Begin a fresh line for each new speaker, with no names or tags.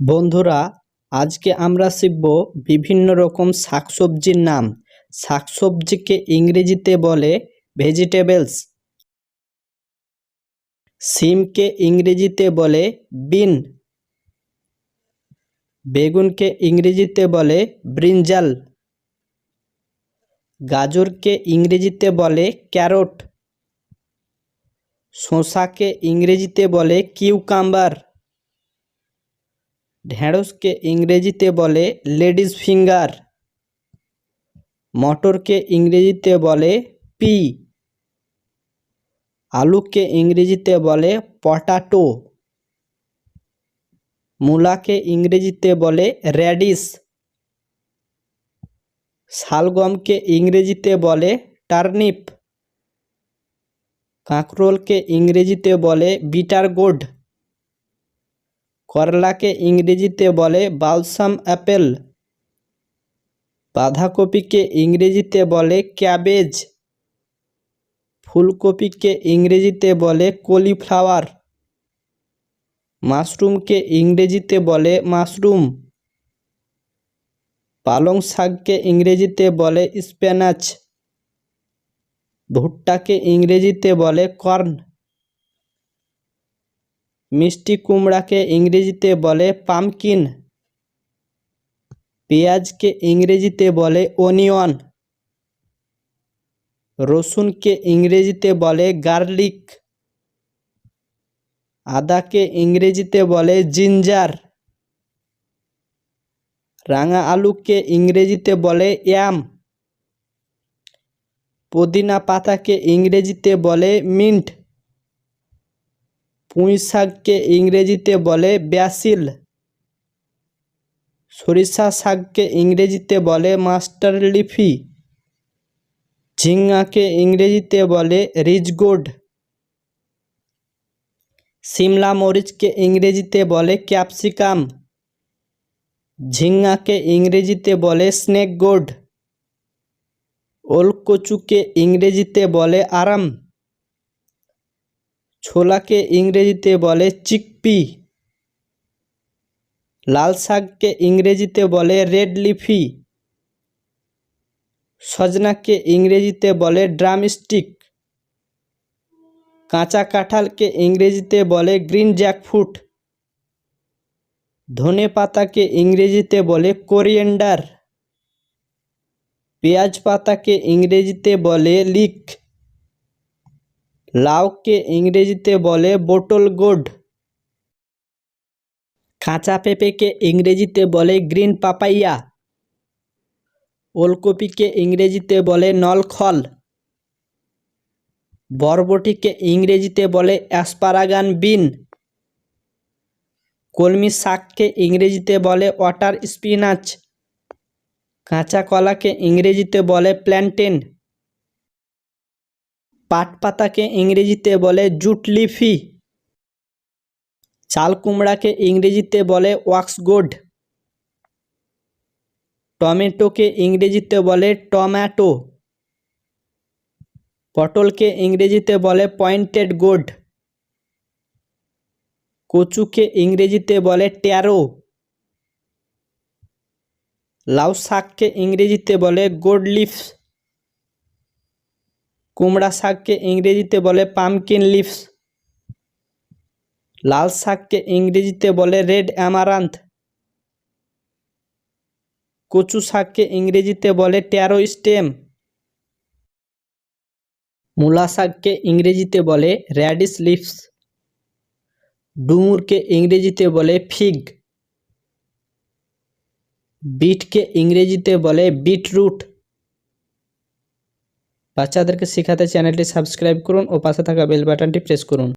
বন্ধুরা, আজকে আমরা শিখব বিভিন্ন রকম শাকসবজির নাম। শাকসবজিকে ইংরেজিতে বলে ভেজিটেবলস সিমকে ইংরেজিতে বলে বিন বেগুনকে ইংরেজিতে বলে ব্রিঞ্জাল গাজরকে ইংরেজিতে বলে ক্যারট শসাকে ইংরেজিতে বলে কিউকাম্বার ঢেঁড়সকে ইংরেজিতে বলে লেডিস ফিঙ্গার, মটরকে ইংরেজিতে বলে পি, আলুকে ইংরেজিতে বলে পটাটো, মূলাকে ইংরেজিতে বলে র্যাডিস শালগমকে ইংরেজিতে বলে টার্নিপ, কাঁকরোলকে ইংরেজিতে বলে বিটার গোড করলাকে ইংরেজিতে বলে বালসাম অ্যাপেল। বাঁধাকপিকে ইংরেজিতে বলে ক্যাবেজ। ফুলকপিকে ইংরেজিতে বলে কলিফ্লাওয়ার। মাশরুমকে ইংরেজিতে বলে মাশরুম। পালং শাককে ইংরেজিতে বলে স্প্যানাচ ভুট্টাকে ইংরেজিতে বলে কর্ন। মিষ্টি কুমড়াকে ইংরেজিতে বলে পামকিন। পেঁয়াজকে ইংরেজিতে বলে অনিয়ন। রসুনকে ইংরেজিতে বলে গার্লিক। আদাকে ইংরেজিতে বলে জিঞ্জার। রাঙা আলুকে ইংরেজিতে বলে ইয়াম। পুদিনা পাতাকে ইংরেজিতে বলে মিন্ট। পুঁই শাককে ইংরেজিতে বলে ব্যাসিল। সরিষা শাককে ইংরেজিতে বলে মাস্টার লিফি। ঝিঙ্গাকে ইংরেজিতে বলে রিজগোড সিমলা মরিচকে ইংরেজিতে বলে ক্যাপসিকাম। ঝিঙ্গাকে ইংরেজিতে বলে স্নেক গোড ওলকচুকে ইংরেজিতে বলে আরাম। ছোলাকে ইংরেজিতে বলে চিকপি। লাল শাককে ইংরেজিতে বলে রেড লিফি। সজনাকে ইংরেজিতে বলে ড্রামস্টিক কাঁচা কাঁঠালকে ইংরেজিতে বলে গ্রিন জ্যাকফ্রুট। ধনে পাতাকে ইংরেজিতে বলে কোরিয়েন্ডার। পেঁয়াজ পাতাকে ইংরেজিতে বলে লিক। লাউকে ইংরেজিতে বলে বোটল গোড। কাঁচা পেঁপেকে ইংরেজিতে বলে গ্রিন পাপাইয়া। ওলকপিকে ইংরেজিতে বলে নলখল। বরবটিকে ইংরেজিতে বলে অ্যাসপারাগান বিন। কলমি শাককে ইংরেজিতে বলে ওয়াটার স্পিনাচ। কাঁচা কলাকে ইংরেজিতে বলে প্ল্যান্টেন। পাট পাতাকে ইংরেজিতে বলে জুট লিফি। চাল কুমড়াকে ইংরেজিতে বলে ওয়াক্সগোড। টমেটোকে ইংরেজিতে বলে টম্যাটো। পটলকে ইংরেজিতে বলে পয়েন্টেড গোড। কচুকে ইংরেজিতে বলে ট্যারো। লাউ শাককে ইংরেজিতে বলে গোড লিফস। কুমড়া শাককে ইংরেজিতে বলে পামকিন লিভস লাল শাককে ইংরেজিতে বলে রেড অ্যামারান্থ কচু শাককে ইংরেজিতে বলে ট্যারো স্টেম মূলা শাককে ইংরেজিতে বলে র্যাডিস লিভস ডুমুরকে ইংরেজিতে বলে ফিগ বিটকে ইংরেজিতে বলে বিটরুট বাচ্চাদেরকে শেখাতে চ্যানেলটি সাবস্ক্রাইব করুন ও পাশে থাকা বেল বাটনটি প্রেস করুন।